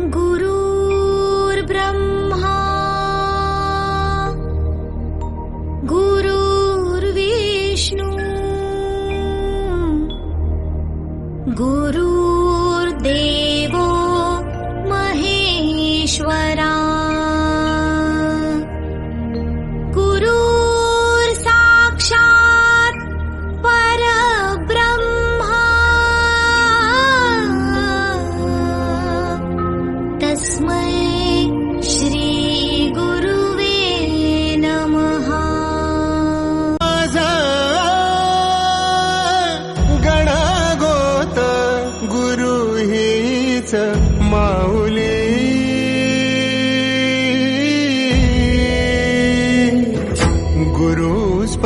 गुरुर्ब्रह्मा। गुरुर्विष्णु। गुरुर्देवो महेश्वरा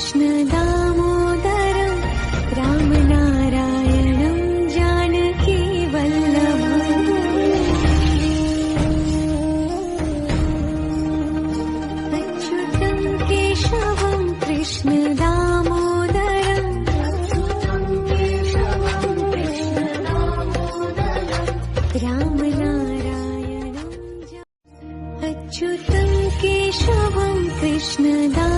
कृष्णदामोदरं रामनारायणं जानकी अच्युतं केशवं कृष्णदामोदरं रामनारायणं जा- अच्युतं केशवं कृष्णदा